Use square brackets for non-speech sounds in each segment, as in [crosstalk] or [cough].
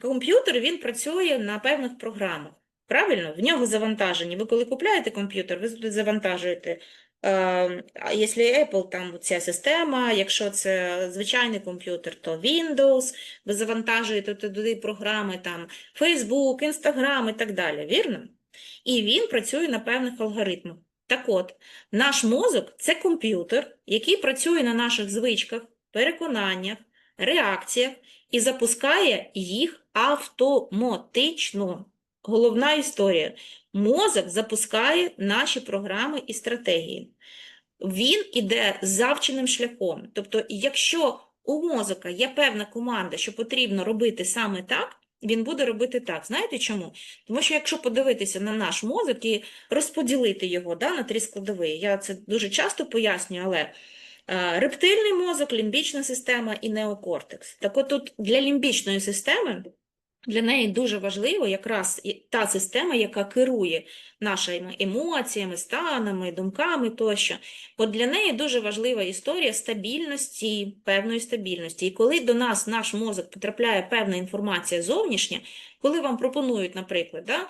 комп'ютер він працює на певних програмах. Правильно? В нього завантажені. Ви коли купляєте комп'ютер, ви завантажуєте. е, А якщо Apple, там ця система, якщо це звичайний комп'ютер, то Windows, ви завантажуєте туди програми, там Facebook, Instagram і так далі, вірно? І він працює на певних алгоритмах. Так от, наш мозок це комп'ютер, який працює на наших звичках, переконаннях, реакціях і запускає їх автоматично. Головна історія. Мозок запускає наші програми і стратегії. Він іде завченим шляхом. Тобто, якщо у мозока є певна команда, що потрібно робити саме так, він буде робити так. Знаєте чому? Тому що якщо подивитися на наш мозок і розподілити його да, на три складові, я це дуже часто пояснюю, але рептильний мозок, лімбічна система і неокортекс. Так от тут для лімбічної системи для неї дуже важливо якраз та система, яка керує нашими емоціями, станами, думками тощо. Бо для неї дуже важлива історія стабільності, певної стабільності. І коли до нас наш мозок потрапляє певна інформація зовнішня, коли вам пропонують, наприклад, да,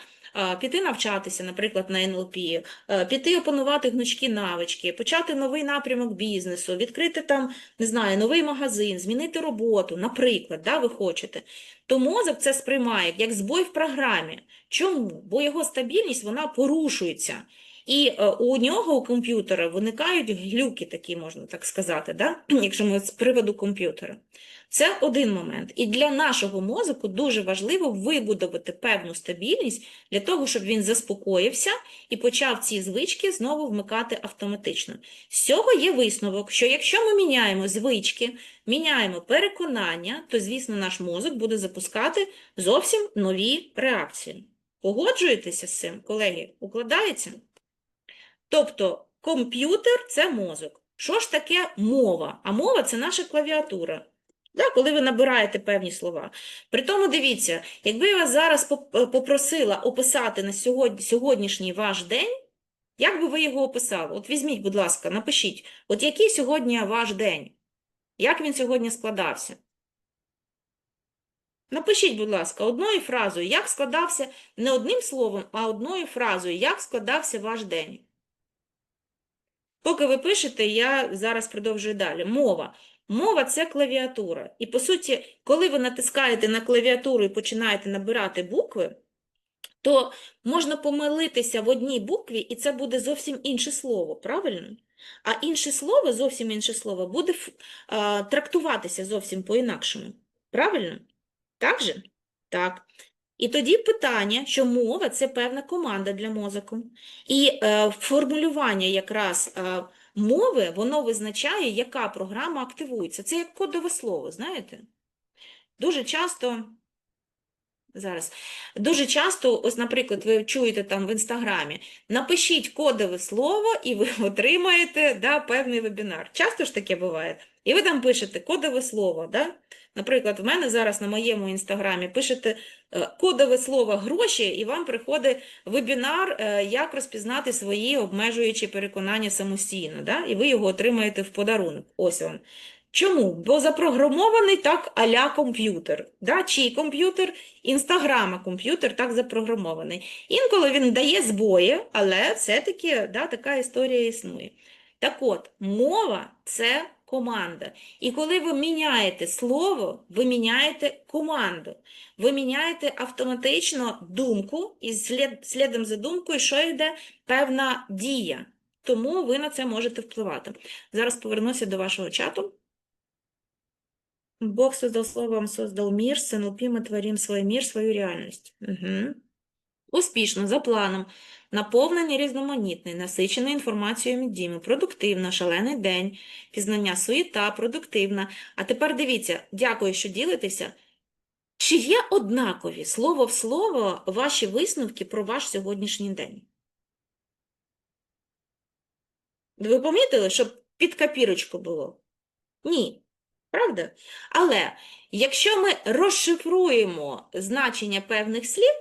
піти навчатися, наприклад, на НЛП, е, піти опанувати гнучкі навички, почати новий напрямок бізнесу, відкрити там, не знаю, новий магазин, змінити роботу, наприклад, да, ви хочете, то мозок це сприймає як збой в програмі. Чому? Бо його стабільність вона порушується. І е, у нього, у комп'ютера, виникають глюки, такі можна так сказати, да? [clears throat] якщо ми з приводу комп'ютера. Це один момент. І для нашого мозку дуже важливо вибудувати певну стабільність для того, щоб він заспокоївся і почав ці звички знову вмикати автоматично. З цього є висновок, що якщо ми міняємо звички, міняємо переконання, то, звісно, наш мозок буде запускати зовсім нові реакції. Погоджуєтеся з цим, колеги? Укладається? Тобто комп'ютер це мозок. Що ж таке мова? А мова це наша клавіатура. Да, коли ви набираєте певні слова. Притому дивіться, якби я вас зараз попросила описати на сьогодні, сьогоднішній ваш день, як би ви його описали? От візьміть, будь ласка, напишіть, от який сьогодні ваш день? Як він сьогодні складався? Напишіть, будь ласка, одною фразою, як складався, не одним словом, а одною фразою, як складався ваш день. Поки ви пишете, я зараз продовжую далі. Мова. Мова – це клавіатура. І, по суті, коли ви натискаєте на клавіатуру і починаєте набирати букви, то можна помилитися в одній букві, і це буде зовсім інше слово, правильно? А інше слово, зовсім інше слово, буде а, трактуватися зовсім по-інакшому. Правильно? Так же? Так. І тоді питання, що мова – це певна команда для мозку. І е, формулювання якраз е, мови, воно визначає, яка програма активується. Це як кодове слово, знаєте? Дуже часто, зараз, дуже часто, ось, наприклад, ви чуєте там в Інстаграмі, напишіть кодове слово, і ви [laughs] отримаєте да, певний вебінар. Часто ж таке буває. І ви там пишете кодове слово, да? Наприклад, в мене зараз на моєму інстаграмі пишете е, кодове слово гроші, і вам приходить вебінар, е, як розпізнати свої обмежуючі переконання самостійно, да? і ви його отримаєте в подарунок. Ось вам. Чому? Бо запрограмований так а-ля комп'ютер. Да? Чий комп'ютер? Інстаграма комп'ютер так запрограмований. Інколи він дає збої, але все-таки да, така історія існує. Так от, мова – це команда. І коли ви міняєте слово, ви міняєте команду. Ви міняєте автоматично думку, і слід, слідом за думкою, що йде певна дія. Тому ви на це можете впливати. Зараз повернуся до вашого чату. Бог создал словом, создал мир, с НЛП мы творим мир, свою реальність. Угу. Успішно, за планом, наповнений різноманітний, насичений інформацією діями, продуктивно, шалений день, пізнання суєта, продуктивна. А тепер дивіться, дякую, що ділитеся. Чи є однакові слово в слово ваші висновки про ваш сьогоднішній день? Ви помітили, щоб під копірочку було? Ні. Правда? Але якщо ми розшифруємо значення певних слів,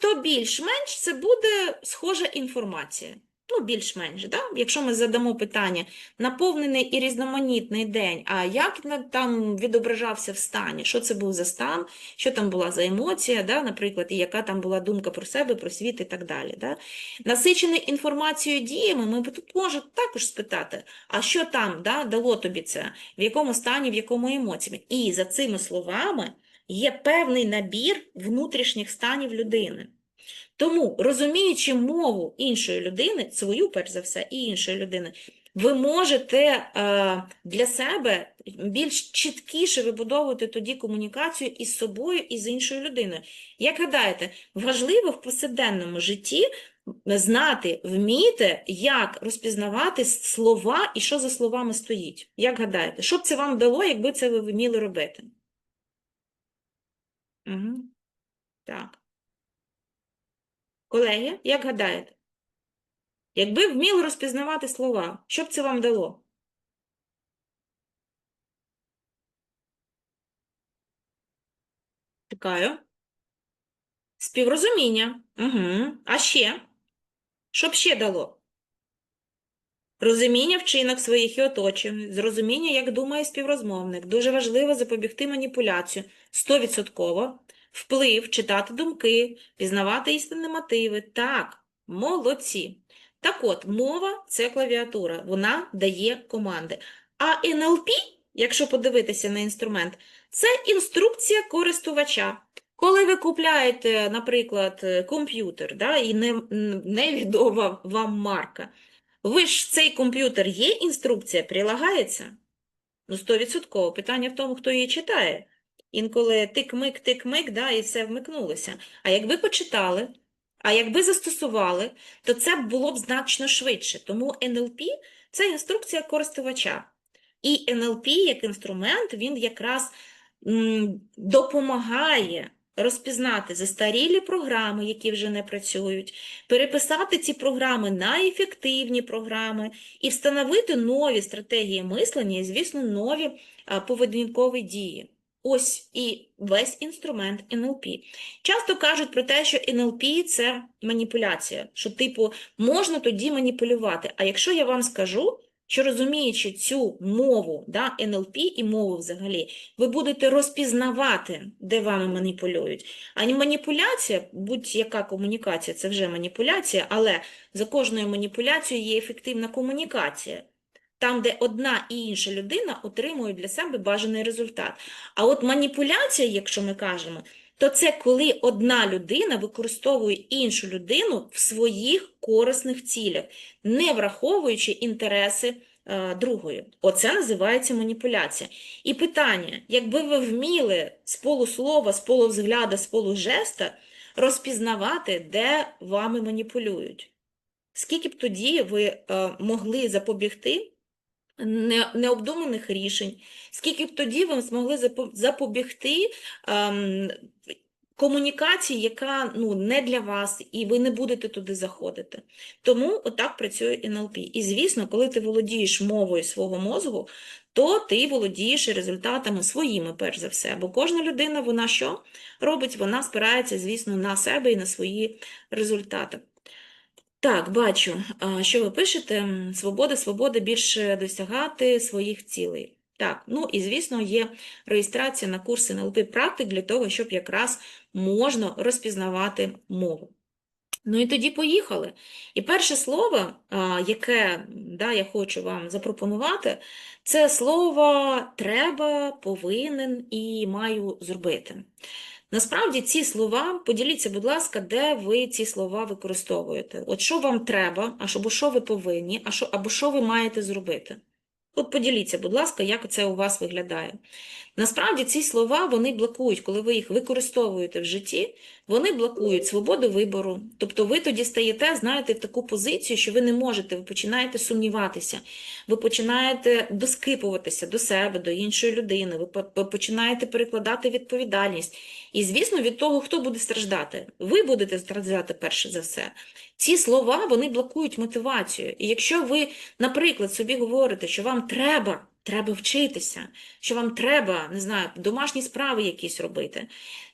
то більш-менш це буде схожа інформація. Ну, більш-менш, да? Якщо ми задамо питання, наповнений і різноманітний день, а як там відображався в стані? Що це був за стан, що там була за емоція, да? наприклад, і яка там була думка про себе, про світ і так далі. Да? Насичений інформацією діями, ми тут можемо також спитати, а що там да, дало тобі це, в якому стані, в якому емоціями. І за цими словами є певний набір внутрішніх станів людини. Тому, розуміючи мову іншої людини, свою, перш за все, і іншої людини, ви можете е, для себе більш чіткіше вибудовувати тоді комунікацію із собою і з іншою людиною. Як гадаєте, важливо в повсякденному житті знати, вміти, як розпізнавати слова і що за словами стоїть. Як гадаєте, що б це вам дало, якби це ви вміли робити? Угу. Так. Колеги, як гадаєте? Якби вміли розпізнавати слова, що б це вам дало? Чекаю. Співрозуміння. Угу. А ще? Що б ще дало? Розуміння вчинок своїх і оточень, зрозуміння, як думає співрозмовник. Дуже важливо запобігти маніпуляцію. 100%. Вплив, читати думки, пізнавати істинні мотиви. Так, молодці. Так от, мова – це клавіатура, вона дає команди. А НЛП, якщо подивитися на інструмент, це інструкція користувача. Коли ви купляєте, наприклад, комп'ютер, да, і не, невідома вам марка, ви ж цей комп'ютер є інструкція, прилагається? Ну, 100%. Питання в тому, хто її читає. Інколи тик-мик, тик-мик, да, і все вмикнулося. А якби почитали, а якби застосували, то це було б значно швидше. Тому НЛП – це інструкція користувача. І НЛП як інструмент, він якраз допомагає розпізнати застарілі програми, які вже не працюють, переписати ці програми на ефективні програми і встановити нові стратегії мислення і, звісно, нові поведінкові дії. Ось і весь інструмент НЛП. Часто кажуть про те, що НЛП – це маніпуляція, що, типу, можна тоді маніпулювати. А якщо я вам скажу, що розуміючи цю мову, да, НЛП і мову взагалі, ви будете розпізнавати, де вами маніпулюють. А маніпуляція, будь-яка комунікація, це вже маніпуляція, але за кожною маніпуляцією є ефективна комунікація. Там, де одна і інша людина отримують для себе бажаний результат. А от маніпуляція, якщо ми кажемо, то це коли одна людина використовує іншу людину в своїх корисних цілях, не враховуючи інтереси е, другої. Оце називається маніпуляція. І питання, якби ви вміли з полуслова, з полувзгляда, з полужеста розпізнавати, де вами маніпулюють, скільки б тоді ви е, могли запобігти необдуманих рішень, скільки б тоді ви змогли запобігти ем, комунікації, яка ну, не для вас, і ви не будете туди заходити. Тому отак працює НЛП. І, звісно, коли ти володієш мовою свого мозку, то ти володієш результатами своїми, перш за все. Бо кожна людина, вона що робить? Вона спирається, звісно, на себе і на свої результати. Так, бачу, що ви пишете. Свобода, свобода більше досягати своїх цілей. Так, ну і звісно, є реєстрація на курси НЛП практик для того, щоб якраз можна розпізнавати мову. Ну і тоді поїхали. І перше слово, яке да, я хочу вам запропонувати, це слово треба, повинен і маю зробити. Насправді ці слова, поділіться, будь ласка, де ви ці слова використовуєте. От що вам треба, або що ви повинні, або що ви маєте зробити. От поділіться, будь ласка, як це у вас виглядає. Насправді ці слова, вони блокують, коли ви їх використовуєте в житті, вони блокують свободу вибору. Тобто ви тоді стаєте, знаєте, в таку позицію, що ви не можете, ви починаєте сумніватися, ви починаєте доскипуватися до себе, до іншої людини, ви по- по- починаєте перекладати відповідальність. І, звісно, від того, хто буде страждати. Ви будете страждати перше за все. Ці слова, вони блокують мотивацію. І якщо ви, наприклад, собі говорите, що вам треба треба вчитися, що вам треба, не знаю, домашні справи якісь робити.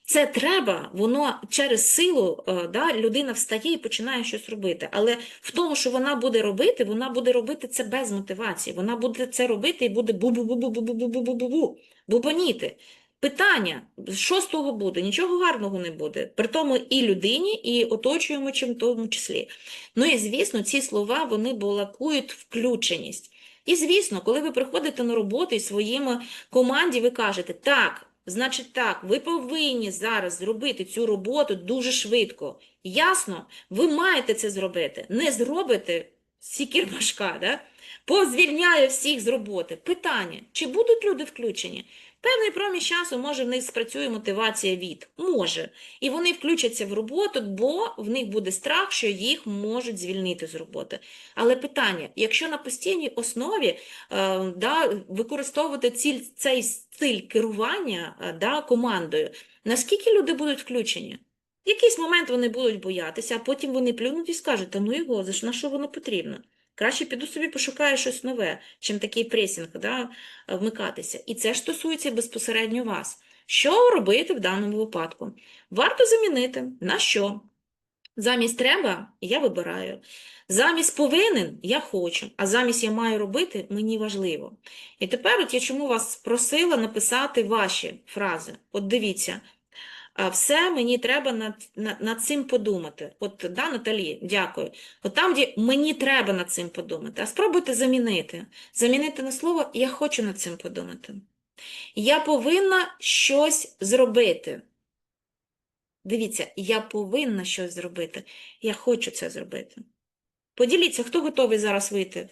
Це треба, воно через силу, е, да, людина встає і починає щось робити. Але в тому, що вона буде робити, вона буде робити це без мотивації. Вона буде це робити і буде бу-бу-бу-бу-бу-бу-бу-бу-бу, бубоніти. Питання, що з того буде? Нічого гарного не буде. При тому і людині, і оточуючим в тому числі. Ну і звісно, ці слова вони блокують включеність. І звісно, коли ви приходите на роботу і своїм команді, ви кажете, так, значить так, ви повинні зараз зробити цю роботу дуже швидко. Ясно, ви маєте це зробити. Не зробите сікірмашка, да? позвільняє всіх з роботи. Питання, чи будуть люди включені? Певний проміж часу, може, в них спрацює мотивація від. Може. І вони включаться в роботу, бо в них буде страх, що їх можуть звільнити з роботи. Але питання, якщо на постійній основі е, да, використовувати ціль, цей стиль керування е, да, командою, наскільки люди будуть включені? В якийсь момент вони будуть боятися, а потім вони плюнуть і скажуть, та ну його, за що- воно потрібно? Краще піду собі пошукаю щось нове, чим такий пресінг да, вмикатися. І це ж стосується безпосередньо вас. Що робити в даному випадку? Варто замінити на що? Замість треба я вибираю. Замість повинен я хочу, а замість я маю робити мені важливо. І тепер от я чому вас просила написати ваші фрази. От дивіться, все мені треба над, над, над цим подумати. От, да, Наталі, дякую. От там, де мені треба над цим подумати, а спробуйте замінити. Замінити на слово я хочу над цим подумати. Я повинна щось зробити. Дивіться, я повинна щось зробити. Я хочу це зробити. Поділіться, хто готовий зараз вийти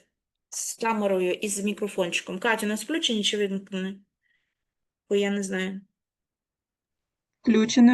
з камерою і з мікрофончиком. Катя, у нас включені чи вимкнені? Бо я не знаю. Включены.